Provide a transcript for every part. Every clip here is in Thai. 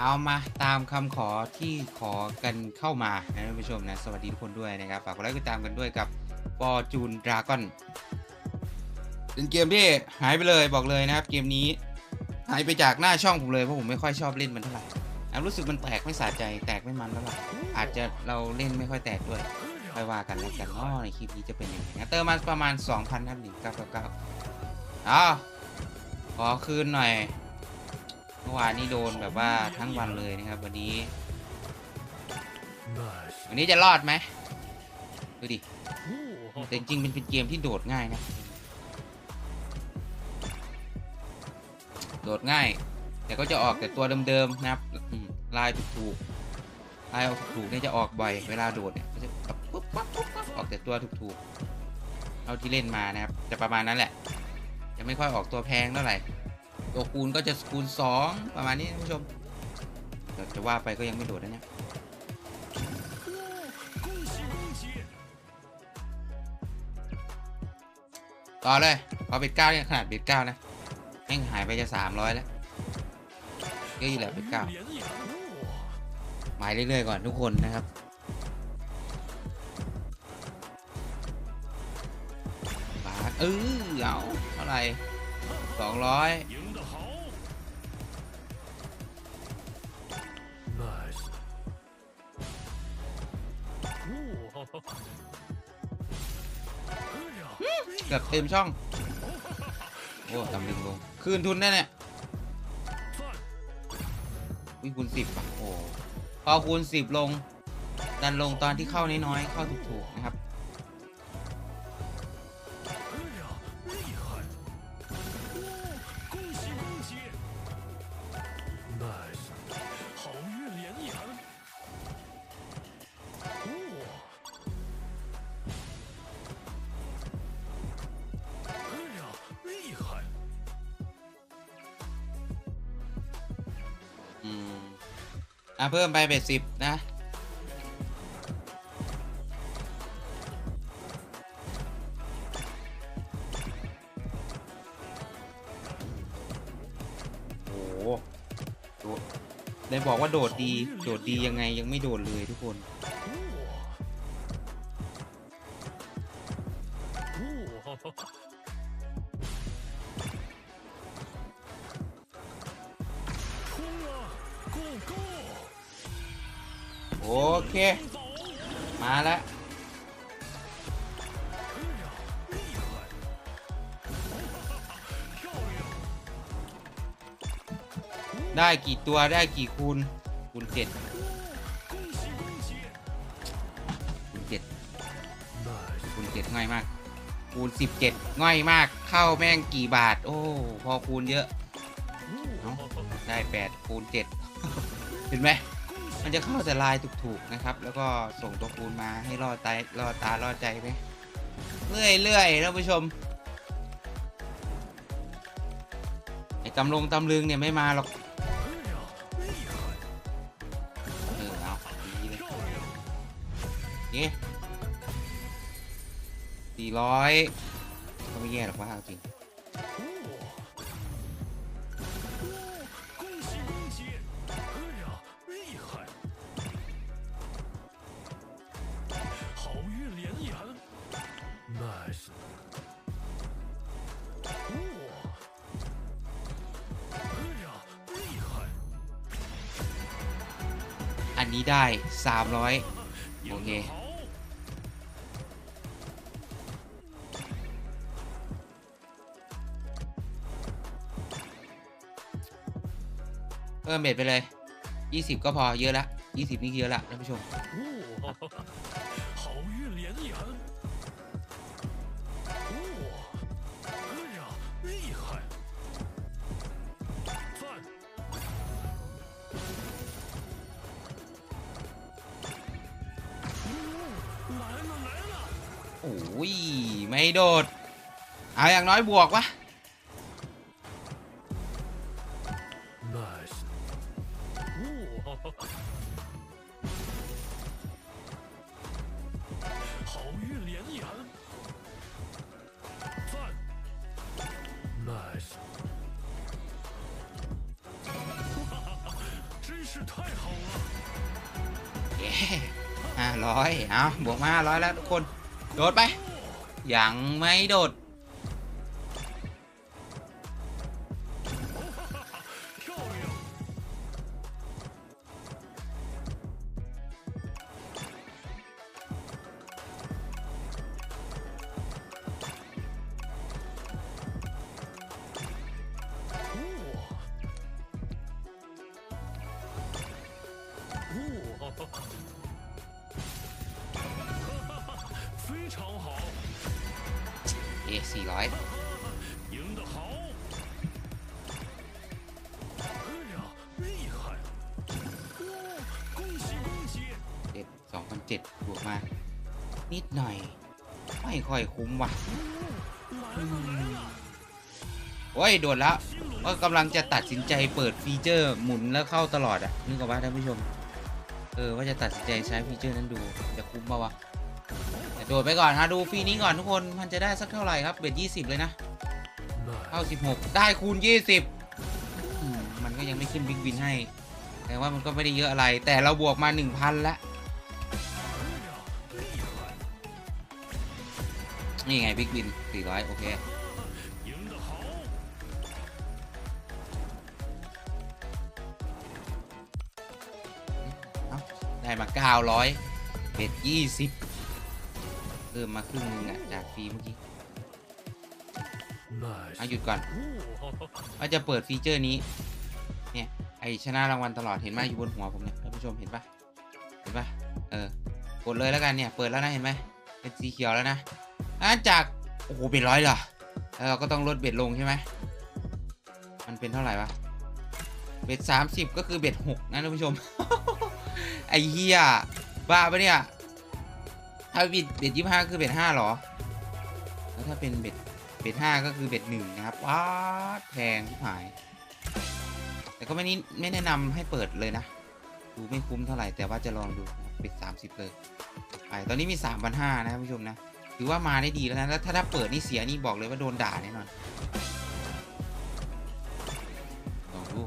เอามาตามคำขอที่ขอกันเข้ามานะท่านผู้ชมนะ สวัสดีทุกคนด้วยนะครับ ฝากกดไลค์กดติดตามกันด้วยกับปอจูนดราก้อนเป็นเกมที่หายไปเลยบอกเลยนะครับ เกมนี้หายไปจากหน้าช่องผมเลยเพราะผมไม่ค่อยชอบเล่นมันเท่าไหร่รู้สึกมันแตกไม่สะใจแตกไม่มันเท่าไหร่อาจจะเราเล่นไม่ค่อยแตกด้วยค่ว่ากันแล้วกันอ๋อในคลิปนี้จะเป็นยังไงนะเติมมาประมาณ2,000นะครับหนึ่งเก้าเก้าเก้าอ้าวขอคืนหน่อย มื่อวานนี้โดนแบบว่าทั้งวันเลยนะครับ วันนี้ วันนี้จะรอดไหมดูดิแต่จริงๆเป็นเป็นเกมที่โดดง่ายนะ โดดง่าย แต่ก็จะออกแต่ตัวเดิมๆนะครับลายถูกๆลายออกถูกๆเนี่ยจะออกบ่อยเวลาโดดเนี่ยก็จะแบบปุ๊บปั๊บปุ๊บปั๊บออกแต่ตัวถูกๆเอาที่เล่นมานะครับจะประมาณนั้นแหละ จะไม่ค่อยออกตัวแพงเท่าไหร่ ตัวคูณก็จะคูณ 2 ประมาณนี้ท่านผู้ชมแต่จะว่าไปก็ยังไม่โดดนะเนี่ยต่อเลยพอบ็ดเก้าเนี่ยขนาดบ็ดเก้านะแม่งหายไปจะ 300 แล้วก็อยู่แล้วบ็ดเก้าหมายเรื่อยๆก่อนทุกคนนะครับบาทเออเอาเท่าไหร่200 เกือบเต็มช่อง โอ้ตำลึงลงคืนทุนแน่เนี่ย，วิคูณสิบอะโอ้พอคูณสิบลง ดันลงตอนที่เข้าน้อยๆเข้าถูกๆนะครับ อะเพิ่มไปเป็ดสิบนะโอ้โหโดดได้บอกว่าโดดดี โดดดียังไงยังไม่โดดเลยทุกคน โอเค มาแล้วได้กี่ตัวได้กี่คูณคูณเจ็ดคูณเจ็ดคูณเจ็ดง่ายมาก คูณสิบเจ็ดง่ายมาก เข้าแม่งกี่บาท โอ้ พอคูณเยอะ ได้แปดคูณเจ็ดเห็นไหม มันจะเข้าแต่ลายถูกๆนะครับ แล้วก็ส่งตัวคูณมาให้รอดตาล่อตารอดใจไปเรื่อยๆท่านผู้ชมไอ้ตำลงตำลึงเนี่ยไม่มาหรอกเออเอาดีเลยนี่สี่ร้อยก็ไม่แย่หรอกว่าจริง นี้ได้ 300 โอเคเพิ่มเบ็ดไปเลย 20 ก็พอเยอะละ 20 นี่เยอะละท่านผู้ชม โอ้ยไม่โดด เอาอย่างน้อยบวกวะห้าร้อยเอาบวกมาห้าร้อยแล้วทุกคน โดดไป ยังไม่โดด Oh, oh, oh. เอสี่ร้อยเจ็ดสองพันเจ็ดบวกมา นิดหน่อย ไม่ค่อยคุ้มว่ะโอ้ย โดนแล้วก็กำลังจะตัดสินใจเปิดฟีเจอร์หมุนแล้วเข้าตลอดอะนึกออกว่าท่านผู้ชม เออ ว่าจะตัดสินใจใช้ฟีเจอร์นั้นดู จะคุ้มปะวะ โดดไปก่อนฮะดูฟีนี้ก่อนทุกคนมันจะได้สักเท่าไหร่ครับเบ็ดยี่สิบเลยนะเข้าสิบหกได้คูณยี่สิบมันก็ยังไม่ขึ้นบิ๊กวินให้ แต่ว่ามันก็ไม่ได้เยอะอะไร แต่เราบวกมาหนึ่งพันละนี่ไงบิ๊กวินสี่ร้อยโอเคได้มา 900เบ็ด20 เพิ่มมาครึ่งหนึงอะจากฟรีเมื่อกี้那เอาหยุดก่อน哇！ว่าจะเปิดฟีเจอร์นี้ เนี่ย ไอชนะรางวัลตลอดเห็นไหมอยู่บนหัวผมเนี่ยท่านผู้ชมเห็นปะเห็นปะเออกดเลยแล้วกันเนี่ยเปิดแล้วนะเห็นไหมเป็นสีเขียวแล้วนะอ่าจากโอ้โหเป็นร้อยเหรอแล้วเราก็ต้องลดเบ็ดลงใช่ไหมมันเป็นเท่าไหร่วะเบ็ดสามสิบก็คือเบ็ดหกนะท่านผู้ชมไอ้เฮียบ้าปะเนี่ย ถ้าเบ็ดเบ็ดยี่ห้าคือเบ็ดห้าหรอ แล้วถ้าเป็นเบ็ดเบ็ดห้าก็คือเบ็ดหนึ่งนะครับว้าแพงที่หาย แต่ก็ไม่นี่ไม่แนะนำให้เปิดเลยนะ ดูไม่คุ้มเท่าไหร่แต่ว่าจะลองดูเบ็ดสามสิบเลยไปตอนนี้มีสามพันห้านะท่านผู้ชมนะถือว่ามาได้ดีแล้วนะแล้วถ้าถ้าเปิดนี่เสียนี่บอกเลยว่าโดนด่าแน่นอนลองดู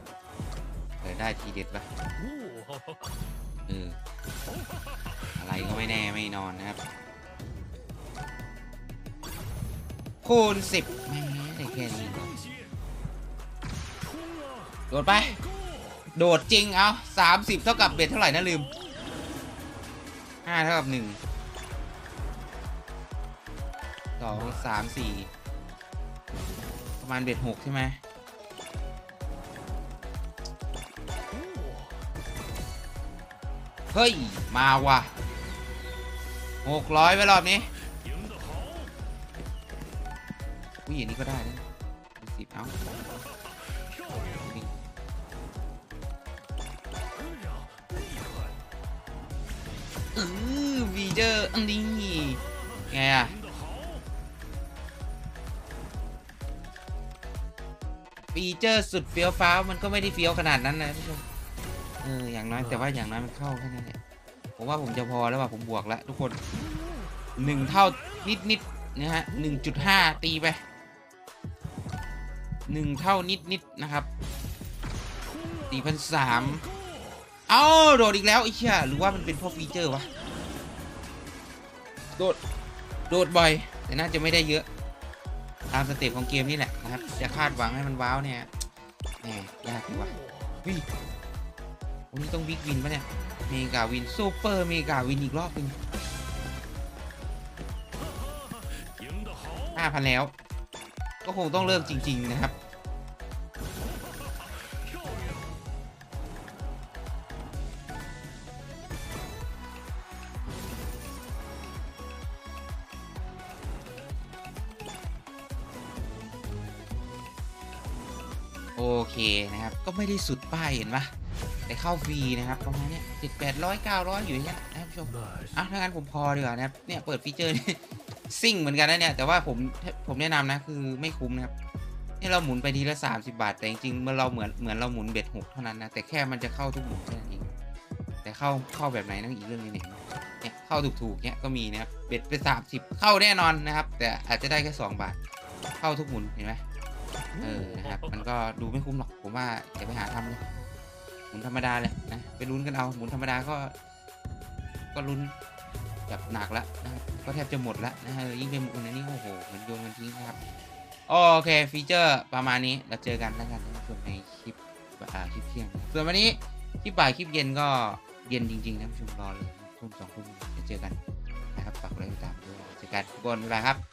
เปิดได้ทีเด็ดปะ！เออ อะไรก็ไม่แน่ไม่นอนนะครับ คูณสิบแม่ได้แค่นี้โดดไป โดดจริงเอาสามสิบเท่ากับเบ็ดเท่าไหร่นะลืมห้าเท่ากับหนึ่งสองสามสี่ประมาณเบ็ดหกใช่ไหมเฮ้ย มาว่ะ หกร้อยไปรอบนี้ผู้หญิงนี้ก็ได้นะสิบเอาออวีเจอร์อันนี้ไงอะฟีเจอร์สุดเฟี้ยวฟ้ามันก็ไม่ได้เฟี้ยวขนาดนั้นนะผู้ชมเอออย่างน้อยแต่ว่าอย่างน้อยมันเข้าแค่นั้นแหละ ผมว่าผมจะพอแล้วว่าผมบวกแล้วทุกคนหนึ่งเท่านิดนิดๆนะฮะหนึ่งจุดห้าตีไปหนึ่งเท่านิดนิดๆนะครับสี่พันสามเอ้าโดดอีกแล้วไอ้เชี่ยหรือว่ามันเป็นพราะฟีเจอร์วะโดดโดดบ่อยแต่น่าจะไม่ได้เยอะตามสเต็ปของเกมนี่แหละนะครับจะคาดหวังให้มันว้าวเนี่ยแหมยากดีว่ะเฮ้ ผมต้องวิกวินปะเนี่ย เมกาวินซูเปอร์เมกาวินอีกรอบหนึ่งห้าพันแล้ว ก็คงต้องเลิกจริง ๆ นะครับ โอเคนะครับ ก็ไม่ได้สุดป้ายเห็นปะ แต่เข้าฟรีนะครับประมาณเนี้ยเจ็ดแปดร้อยเก้าร้อยอยู่อย่างเงี้ยนะครับผู้ชม那อะถ้างั้นผมพอดีกว่านะครับเนี่ยเปิดฟีเจอร์นี่ซิ่งเหมือนกันนะเนี่ยแต่ว่าผมผมแนะนำนะคือไม่คุ้มนะครับนี่เราหมุนไปทีละ30บาท แต่จริงๆเมื่อเราเหมือนเหมือนเราหมุนเบ็ดหกเท่านั้นนะแต่แค่มันจะเข้าทุกหมุนแค่นั้นเองแต่เข้าเข้าแบบไหนนั่นอีกเรื่องนึงเนี่ยเนี่ยเข้าถูกๆเนี่ยก็มีนะครับเบ็ดไป30เข้าแน่นอนนะครับ แต่อาจจะได้แค่2บาท เข้าทุกหมุนเห็นไหมเออนะครับมันก็ดูไม่คุ้มหรอกผมว่าอย่าไปหาทำเลย มุนธรรมดาเลยนะไปลุ้นกันเอาหมุนธรรมดาก็ ก็ลุ้นแบบหนักละนะก็แทบจะหมดละนะฮะยิ่งเป็นหมุนอันนี้โอ้โหเหมือนโยนมันทิ้งครับโอเคฟีเจอร์ประมาณนี้เราเจอกันแล้วกันนส่วนในคลิปอ่าคลิปเที่ยงนส่วนวันนี้คลิปบ่ายคลิปเย็นก็เย็นจริงๆนะผู้ชมรอเลยทุ่มสองทุ่มจะเจอกันนะครับฝากไลค์กดติดตามด้วยเจอกันทุกคนบ๊ายบายครับ